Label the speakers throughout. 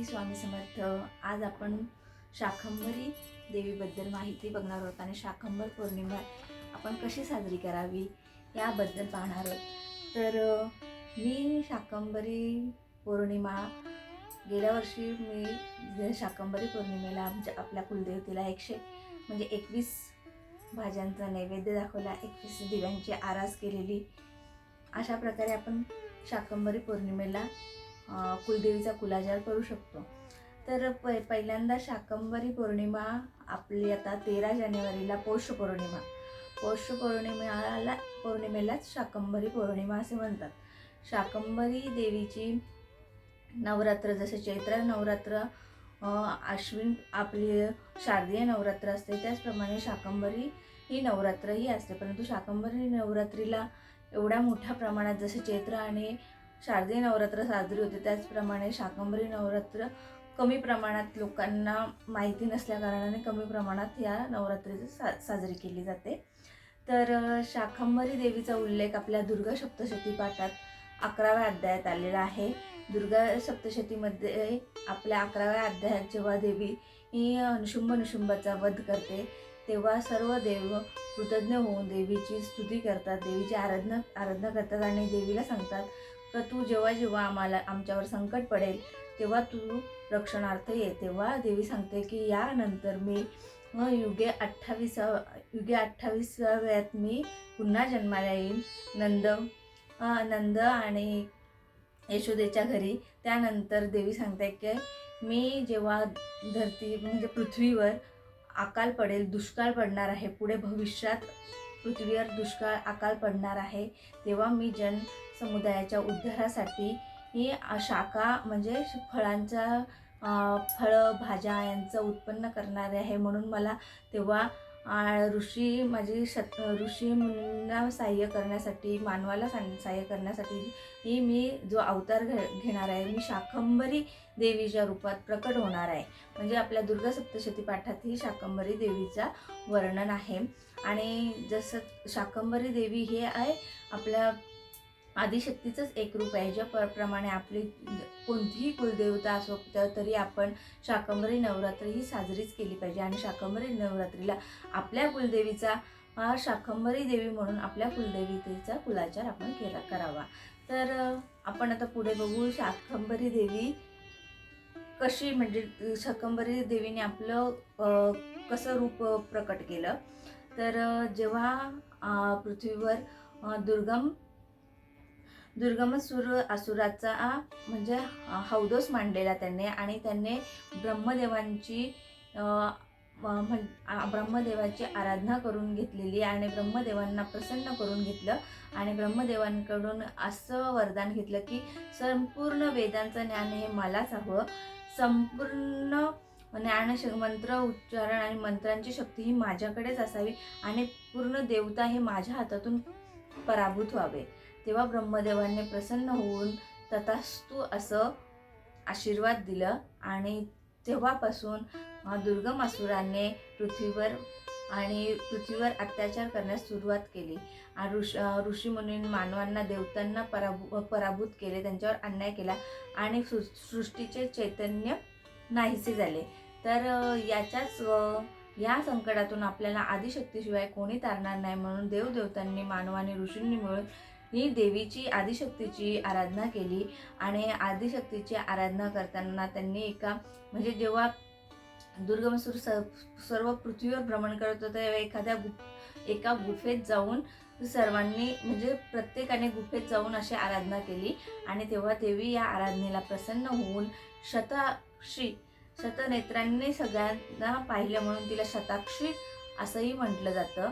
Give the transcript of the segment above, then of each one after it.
Speaker 1: श्री स्वामी समर्थ. आज आपण शाकंभरी देवीबद्दल माहिती बघणार आहोत आणि शाकंभर पौर्णिमा आपण कशी साजरी करावी याबद्दल पाहणार आहोत. तर मी शाकंभरी पौर्णिमा गेल्या वर्षी मी जे शाकंभरी पौर्णिमेला आमच्या आपल्या कुलदेवतेला एकशे म्हणजे एकवीस भाज्यांचा नैवेद्य दाखवला एकवीस दिव्यांची आरास केलेली. अशा प्रकारे आपण शाकंभरी पौर्णिमेला कुलदेवीचा कुलाचार करू शकतो. तर प पहिल्यांदा शाकंभरी पौर्णिमा आपली आता तेरा जानेवारीला पौष पौर्णिमा. पौष पौर्णिमेला पौर्णिमेलाच शाकंभरी पौर्णिमा असे म्हणतात. शाकंभरी देवीची नवरात्र जसे चैत्र नवरात्र आश्विन आपली शारदीय नवरात्र असते त्याचप्रमाणे शाकंभरी ही नवरात्र ही असते. परंतु शाकंभरी नवरात्रीला एवढ्या मोठ्या प्रमाणात जसे चैत्र आणि शारदीय नवरात्र साजरी होते. त्याचप्रमाणे शाकंभरी नवरात्र कमी प्रमाणात लोकांना माहिती नसल्या कारणाने कमी प्रमाणात या नवरात्रीची सा साजरी केली जाते. तर शाकंभरी देवीचा उल्लेख आपल्या दुर्गा सप्तशती पाठात अकराव्या अध्यायात आलेला आहे. दुर्गा सप्तशतीमध्ये आपल्या अकराव्या अध्यायात जेव्हा देवी ही अनुशुंभ निशुंभाचा वध करते तेव्हा सर्व देव कृतज्ञ होऊन देवीची स्तुती करतात देवीची आराधना आराधना करतात आणि देवीला सांगतात तर तू जेव्हा जेव्हा आम्हाला आमच्यावर संकट पडेल तेव्हा तू रक्षणार्थ ये. तेव्हा देवी सांगते की यानंतर मी युगे अठ्ठावीसा युगे अठ्ठावीसाव्यात मी पुन्हा जन्माला येईन. नंद नंद आणि यशोदेच्या घरी. त्यानंतर देवी सांगते की मी जेव्हा धरती म्हणजे पृथ्वीवर अकाल पडेल दुष्काळ पडणार आहे पुढे भविष्यात पृथ्वीवर दुष्काळ अकाल पडणार आहे. तेव्हा मी जन समुदायाच्या उद्धारासाठी ही शाखा म्हणजे फळांचा फळं भाज्या यांचं उत्पन्न करणारे आहे. म्हणून मला तेव्हा ऋषी माझी शत ऋषी मुनींना सहाय्य करण्यासाठी मानवाला सा- सहाय्य करण्यासाठी ही मी जो अवतार घे घेणार आहे मी शाकंभरी देवीच्या रूपात प्रकट होणार आहे. म्हणजे आपल्या दुर्गा सप्तशती पाठात ही शाकंभरी देवीचा वर्णन आहे. आणि जसं शाकंभरी देवी हे आहे आपल्या आदिशक्तीचंच एक रूप आहे ज्या प्रमाणे आपली कोणतीही कुलदेवता असो तरी आपण शाकंभरी नवरात्र ही साजरीच केली पाहिजे. आणि शाकंभरी नवरात्रीला आपल्या कुलदेवीचा अ, शाकंभरी देवी म्हणून आपल्या कुलदेवीतेचा कुलाचार आपण केला करावा. तर आपण आता पुढे बघू शाकंभरी देवी कशी म्हणजे शाकंभरी देवीने आपलं कसं रूप प्रकट केलं? तर जेव्हा पृथ्वीवर दुर्गम दुर्गमसूर असुराचा म्हणजे हौदोस मांडलेला त्यांनी आणि त्यांनी ब्रह्मदेवांची म्हण ब्रह्मदेवाची आराधना करून घेतलेली आणि ब्रह्मदेवांना प्रसन्न करून घेतलं आणि ब्रह्मदेवांकडून असं वरदान घेतलं की संपूर्ण वेदांचं ज्ञान हे मलाच हवं. संपूर्ण ज्ञान श- मंत्र उच्चारण आणि मंत्रांची शक्ती ही माझ्याकडेच असावी आणि पूर्ण देवता हे माझ्या हातातून पराभूत व्हावे. तेव्हा ब्रह्मदेवांनी प्रसन्न होऊन तथास्तू असं आशीर्वाद दिलं आणि तेव्हापासून दुर्गम असुराने पृथ्वीवर आणि पृथ्वीवर अत्याचार करण्यास सुरुवात केली. आणि ऋष ऋषीमुनी मानवांना देवतांना पराभू पराभूत केले त्यांच्यावर अन्याय केला आणि सृ सृष्टीचे चैतन्य नाहीसे झाले. तर याच्याच या संकटातून आपल्याला आदिशक्तीशिवाय कोणी तारणार नाही म्हणून देवदेवतांनी मानवाने ऋषींनी मिळून ही देवीची आदिशक्तीची आराधना केली आणि आदिशक्तीची आराधना करताना त्यांनी एका म्हणजे जेव्हा दुर्गमसूर स सर्व पृथ्वीवर भ्रमण करत होता तेव्हा एखाद्या गुफ एका गुफेत जाऊन सर्वांनी म्हणजे प्रत्येकाने गुफेत जाऊन अशी आराधना केली आणि तेव्हा देवी या आराधनेला प्रसन्न होऊन शताक्षी शतनेत्रांनी सगळ्यांना पाहिलं म्हणून तिला शताक्षी असंही म्हटलं जातं.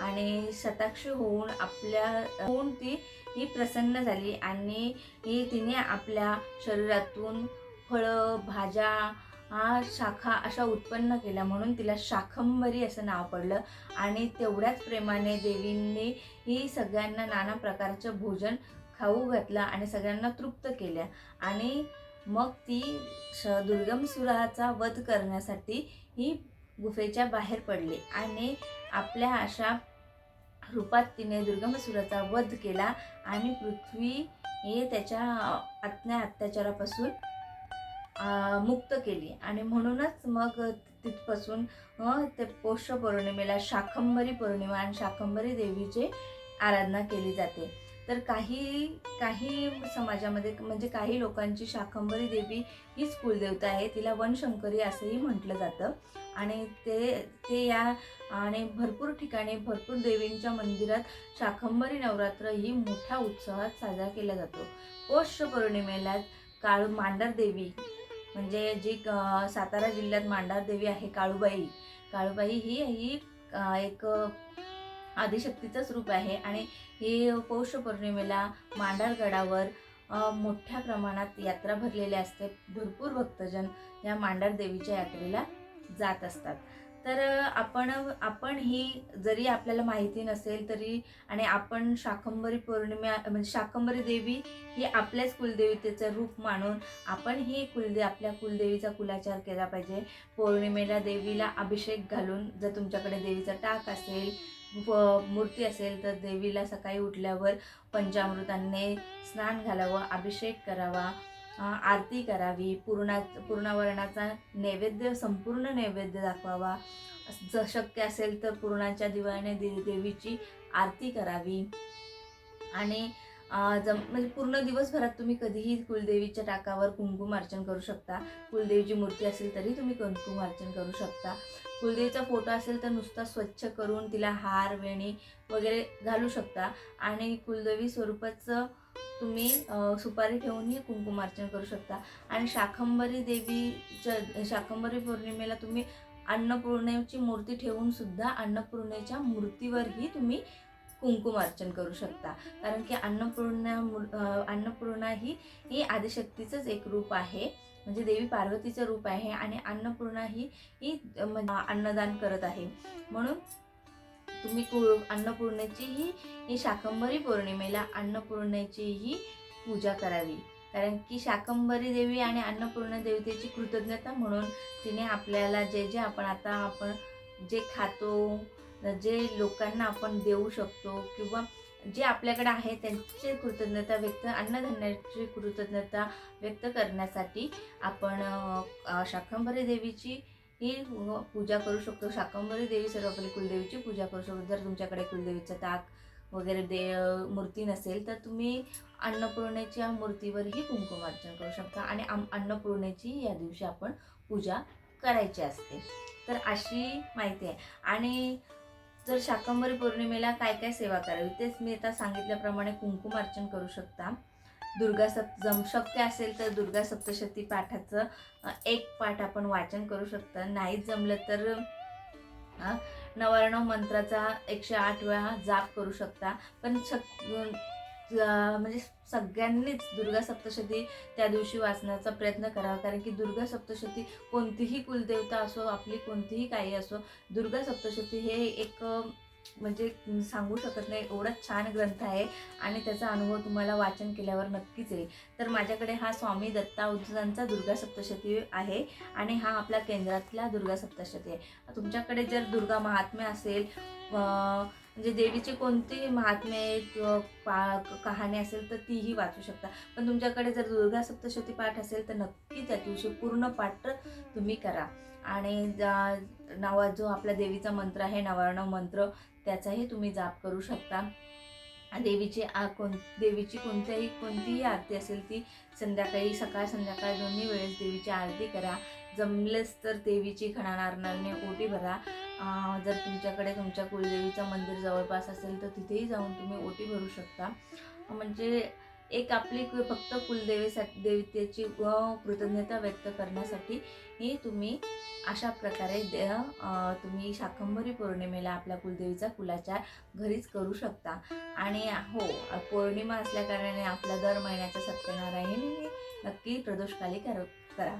Speaker 1: आणि शताक्षी होऊन आपल्या होऊन ती ही प्रसन्न झाली आणि ही तिने आपल्या शरीरातून फळं भाज्या हा शाखा अशा उत्पन्न केल्या म्हणून तिला शाखंभरी असं नाव पडलं. आणि तेवढ्याच प्रेमाने देवींनी ही सगळ्यांना नाना प्रकारचं भोजन खाऊ घातलं आणि सगळ्यांना तृप्त केल्या. आणि मग ती श दुर्गमसुराचा वध करण्यासाठी ही गुफेच्या बाहेर पडली आणि आपल्या अशा रूपात तिने दुर्गमसुराचा वध केला आणि पृथ्वी हे त्याच्या आत्म्या अत्याचारापासून मुक्त केली. आणि म्हणूनच मग तिथपासून ते पौष पौर्णिमेला शाकंभरी पौर्णिमा आणि शाकंभरी देवीचे आराधना केली जाते. तर काही काही समाजामध्ये म्हणजे काही लोकांची शाकंभरी देवी हीच कुलदेवता आहे तिला वनशंकरी असंही म्हटलं जातं. आणि ते ते या आणि भरपूर ठिकाणी भरपूर देवींच्या मंदिरात शाकंभरी नवरात्र ही मोठ्या उत्सवात साजरा केला जातो. पौष पौर्णिमेला काळू मांडर देवी म्हणजे जी सातारा जिल्ह्यात मांडार देवी आहे काळूबाई. काळूबाई ही ही एक आदिशक्तीचंच रूप आहे. आणि ही पौष पौर्णिमेला मांडारगडावर मोठ्या प्रमाणात यात्रा भरलेली असते. भरपूर भक्तजन या मांडार देवीच्या यात्रेला जात असतात. तर आपण आपण ही जरी आपल्याला माहिती नसेल तरी आणि आपण शाकंभरी पौर्णिमा म्हणजे शाकंभरी देवी ही आपल्याच कुलदेवतेचं रूप मानून आपण ही कुलदे आपल्या कुलदेवीचा कुलाचार केला पाहिजे. पौर्णिमेला देवीला अभिषेक घालून जर तुमच्याकडे देवीचा टाक असेल मूर्ती असेल तर देवीला सकाळी उठल्यावर पंचामृतांनी स्नान घालावं अभिषेक करावा आरती करावी पूर्णा पूर्णावरणाचा नैवेद्य संपूर्ण नैवेद्य दाखवावा. जर शक्य असेल तर पूर्णाच्या दिव्याने दे देवीची आरती करावी. आणि जम म्हणजे पूर्ण दिवसभरात तुम्ही कधीही कुलदेवीच्या टाकावर कुंकुम अर्चन करू शकता. कुलदेवीची मूर्ती असेल तरी तुम्ही कुंकुम अर्चन करू शकता. कुलदेवीचा फोटो असेल तर नुसता स्वच्छ करून तिला हार वेणी वगैरे घालू शकता. आणि कुलदेवी स्वरूपाचं तुम्ही सुपारी ठेवूनही कुंकुमार्चन करू शकता. आणि शाकंभरी देवीच्या शाकंभरी पौर्णिमेला तुम्ही अन्नपूर्णेची मूर्ती ठेवून सुद्धा अन्नपूर्णेच्या मूर्तीवरही तुम्ही कुंकुमार्चन करू शकता. कारण की अन्नपूर्णा मूर- अन्नपूर्णा ही ही आदिशक्तीचंच एक रूप आहे. म्हणजे देवी पार्वतीचं रूप आहे आणि अन्नपूर्णा ही ही म्हणजे अन्नदान करत आहे. म्हणून तुम्ही अन्नपूर्णेची ही ही शाकंभरी पौर्णिमेला अन्नपूर्णेची ही पूजा करावी. कारण की शाकंभरी देवी आणि अन्नपूर्णा देवतेची कृतज्ञता म्हणून तिने आपल्याला जे जे आपण आता आपण जे खातो जे लोकांना आपण देऊ शकतो किंवा जे आपल्याकडे आहे त्यांची कृतज्ञता व्यक्त अन्नधान्याची कृतज्ञता व्यक्त करण्यासाठी आपण शाकंभरी देवीची ही पूजा करू शकतो. शाकंभरी देवी सर्व आपली कुलदेवीची पूजा करू शकतो. जर तुमच्याकडे कुलदेवीचा ताक वगैरे दे मूर्ती नसेल तर तुम्ही अन्नपूर्णेच्या मूर्तीवरही कुंकुमार्चन करू शकता. आणि आम अन्नपूर्णेची या दिवशी आपण पूजा करायची असते. तर अशी माहिती आहे. आणि जर शाकंभरी पौर्णिमेला काय काय सेवा करावी? तेच मी आता सांगितल्याप्रमाणे कुंकुमार्चन करू शकता. दुर्गा सप्त जम शक्य असेल तर दुर्गा सप्तशती पाठाचं एक पाठ आपण वाचन करू शकता. नाही जमलं तर अ, नवारणव मंत्राचा एकशे आठ वेळा जाप करू शकता. पण शक म्हणजे सगळ्यांनीच दुर्गा सप्तशती त्या दिवशी वाचण्याचा प्रयत्न करावा. कारण की दुर्गा सप्तशती कोणतीही कुलदेवता असो आपली कोणतीही काही असो दुर्गा सप्तशती हे एक म्हणजे सांगू शकत नाही एवढा छान ग्रंथ आहे आणि त्याचा अनुभव तुम्हाला वाचन केल्यावर नक्कीच येईल. तर माझ्याकडे हा स्वामी दत्ता उद्दांचा दुर्गा सप्तशती आहे आणि हा आपल्या केंद्रातला दुर्गा सप्तशती आहे. तुमच्याकडे जर दुर्गा महात्म्य असेल म्हणजे देवीचे कोणतेही महात्म्य किंवा पा कहाणी असेल तर तीही वाचू शकता. पण तुमच्याकडे जर दुर्गा सप्तशती पाठ असेल तर नक्की त्या दिवशी पूर्ण पाठ तुम्ही करा. आणि नवा जो आपला देवीचा मंत्र आहे नवारणव मंत्र त्याचाही तुम्ही जाप करू शकता. देवीची आ कोण देवीची कोणत्याही कोणतीही आरती असेल ती संध्याकाळी सकाळ संध्याकाळ दोन्ही वेळेस देवीची आरती करा. जमलेच तर देवीची खणानारणाने ओटी भरा. जर तुमच्याकडे तुमच्या कुलदेवीचं मंदिर जवळपास असेल तर तिथेही जाऊन तुम्ही ओटी भरू शकता. म्हणजे एक आपली फक्त कुलदेवीसाठी देवतेची व कृतज्ञता व्यक्त करण्यासाठी ही तुम्ही अशा प्रकारे दे तुम्ही शाकंभरी पौर्णिमेला आपल्या कुलदेवीचा कुलाचार घरीच करू शकता. आणि हो पौर्णिमा असल्याकारणाने आपल्या दर महिन्याचा सत्यनारायण नक्की प्रदोषकाली कर करा.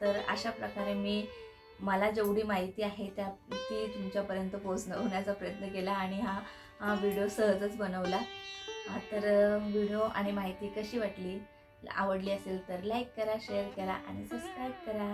Speaker 1: तर अशा प्रकारे मी मला जेवढी माहिती आहे त्या ती तुमच्यापर्यंत पोहोचवण्याचा प्रयत्न केला आणि हा हा व्हिडिओ सहजच बनवला. तर व्हिडिओ आणि माहिती कशी वाटली आवडली असेल तर लाईक करा शेअर करा आणि सबस्क्राईब करा.